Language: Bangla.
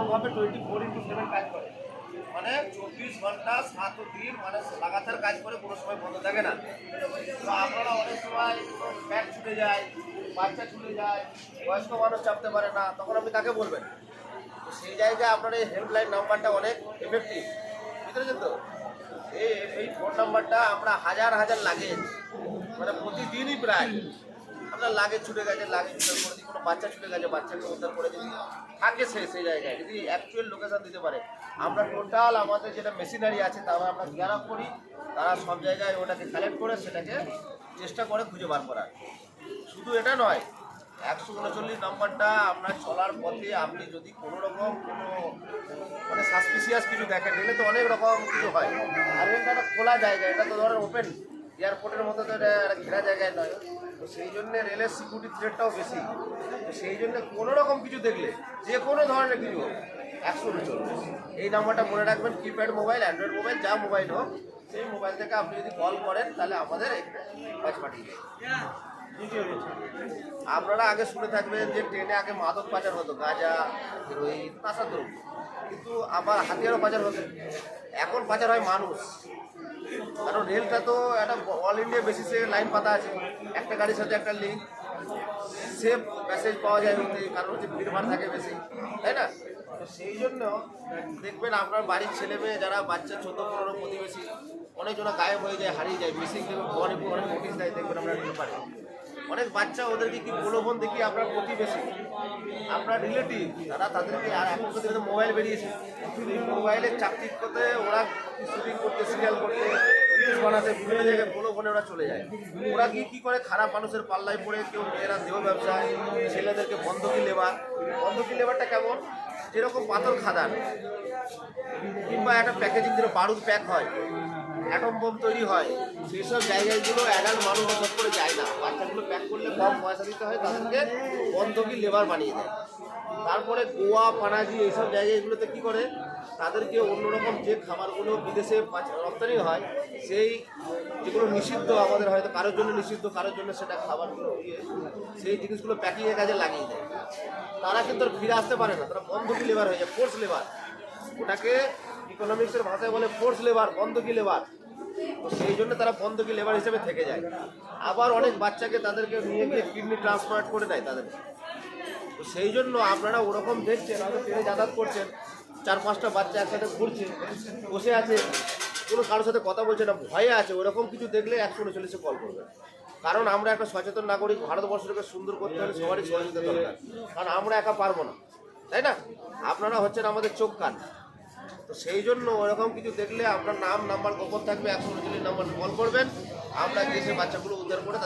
এরকমভাবে টোয়েন্টি ফোর ইন্টু সেভেন কাজ করে। মানে চব্বিশ ঘণ্টা সাত দিন মানে লাগাতার কাজ করে, কোনো সময় বন্ধ থাকে না। তো আপনারা অনেক সময় ব্যাগ ছুটে যায়, বাচ্চা ছুটে যায়, বয়স্ক মানুষ চাপতে পারে না, তখন আপনি কাকে বলবেন? তো সেই জায়গায় আপনার এই হেল্পলাইন নাম্বারটা অনেক এফেক্টিভ বুঝতে তো? এই এই ফোন নাম্বারটা আমরা হাজার হাজার লাগেজ মানে প্রতিদিনই প্রায় আপনার লাগেজ ছুটে গেছে, লাগে উদ্ধার করে দিই। কোনো বাচ্চা ছুটে গেছে, বাচ্চাকে উদ্ধার করে দিই। থাকে সে সেই জায়গায়। যদি অ্যাকচুয়াল লোকেশান দিতে পারে। আমরা টোটাল আমাদের যেটা মেশিনারি আছে, তারা আমরা আপ করি। তারা সব জায়গায় ওটাকে কালেক্ট করে, সেটাকে চেষ্টা করে খুঁজে বার করার। শুধু এটা নয়, একশো উনচল্লিশ নম্বরটা আপনার চলার পথে আপনি যদি কোনো রকম কোনো মানে সাসপিসিয়াস কিছু দেখেন এলে তো অনেক রকম কিছু হয়। আর এটা একটা খোলা জায়গা, এটা তো ধরেন ওপেন এয়ারপোর্টের মতো তো এটা একটা ঘেরা জায়গায় নয় তো সেই জন্য রেলের সিকিউরিটি থ্রেটটাও বেশি। সেই জন্য কোনো রকম কিছু দেখলে, যে কোনো ধরনের কিছু হোক, একশো উনচল্লিশ এই নাম্বারটা মনে রাখবেন কিপ্যাড মোবাইল অ্যান্ড্রয়েড মোবাইল যা মোবাইল হোক, সেই মোবাইল থেকে আপনি যদি কল করেন, তাহলে আমাদের কাজ পাঠিয়ে দেয় আপনারা আগে শুনে থাকবেন যে ট্রেনে আগে মাদক পাচার হতো, গাঁজা হেরোইন নাশা দ্রব্য কিন্তু আবার হাতিয়ারও পাচার হতো। এখন পাচার হয় মানুষ। কারণ রেলটা তো একটা অল ইন্ডিয়া বেসিসে লাইন পাতা আছে। একটা গাড়ির সাথে একটা লিঙ্ক সেফ মেসেজ পাওয়া যায় ওতে কারণ হচ্ছে ভিড়ভাড় থাকে বেশি। তাই না? তো সেই জন্য দেখবেন আপনার বাড়ির ছেলে মেয়ে যারা বাচ্চা, ছোট পনেরো প্রতিবেশী অনেকজন গায়েব হয়ে যায়, হারিয়ে যায়। বেশি দেখবেন অনেক অনেক নোটিশ দেয়, দেখবেন আপনার পারে অনেক বাচ্চা ওদেরকে কি প্রলোভন দেখি আপনার প্রতিবেশী? আপনার রিলেটিভ তারা তাদেরকে আর এখন তো দেখবেন মোবাইল বেরিয়েছে। এই মোবাইলে চাকরি করতে ওরা শুটিং করতে সিরিয়াল করতে রিলস বানাতে, বিভিন্ন জায়গায় প্রলোভনে ওরা চলে যায়। ওরা গিয়ে কী করে? খারাপ মানুষের পাল্লায় পড়ে, কেউ মেয়েরা দেহ ব্যবসায় ছেলেদেরকে বন্ধকি লেবার। বন্ধকি লেবারটা কেমন? যেরকম পাথর খাদান, কিংবা একটা প্যাকেজিং যেটা বারুদ প্যাক হয়। অ্যাটম বোম তৈরি হয়। সেই সব জায়গাগুলো অ্যাডাল্ট মানুষ হঠাৎ করে যায় না, বাচ্চাগুলো প্যাক করলে কম পয়সা দিতে হয়, তাদেরকে বন্ধকি লেবার বানিয়ে দেয়। তারপরে গোয়া, পানাজি এইসব জায়গাগুলোতে কী করে? তাদেরকে অন্যরকম যে খাবারগুলো বিদেশে রপ্তানি হয়, সেই যেগুলো নিষিদ্ধ আমাদের হয়তো কারোর জন্য নিষিদ্ধ, কারোর জন্য সেটা খাবারগুলো ইয়ে সেই জিনিসগুলো প্যাকিংয়ের কাজে লাগিয়ে দেয়। তারা কিন্তু ফিরে আসতে পারে না, তারা বন্ধকি লেবার হয়ে যায় ফোর্স লেবার ওটাকে ইকোনমিক্সের ভাষায় বলে ফোর্স লেবার বন্ধকি লেবার তো সেই জন্য তারা বন্ধকি লেবার হিসেবে থেকে যায়। আবার অনেক বাচ্চাকে তাদেরকে নিয়ে গিয়ে কিডনি ট্রান্সপ্লান্ট করে দেয় তাদের। তো সেই জন্য আপনারা ওরকম দেখছেন, হয়তো ট্রেনে যাতায়াত করছেন, চার পাঁচটা বাচ্চা একসাথে ঘুরছে, বসে আছে, কোনো কারোর সাথে কথা বলছে না, ভয়ে আছে, ওরকম কিছু দেখলে একশো উনচল্লিশে কল করবে। কারণ আমরা একটা সচেতন নাগরিক, ভারতবর্ষকে সুন্দর করতে হলে সবারই সহযোগিতা দরকার। কারণ আমরা একা পারব না। তাই না? আপনারা হচ্ছেন আমাদের চোখ কান। তো সেই জন্য ওরকম কিছু দেখলে আপনার নাম নাম্বার গোপন থাকবে। একশো উনচল্লিশ নাম্বার কল করবেন। আমরা গিয়ে সে বাচ্চাগুলো উদ্ধার করে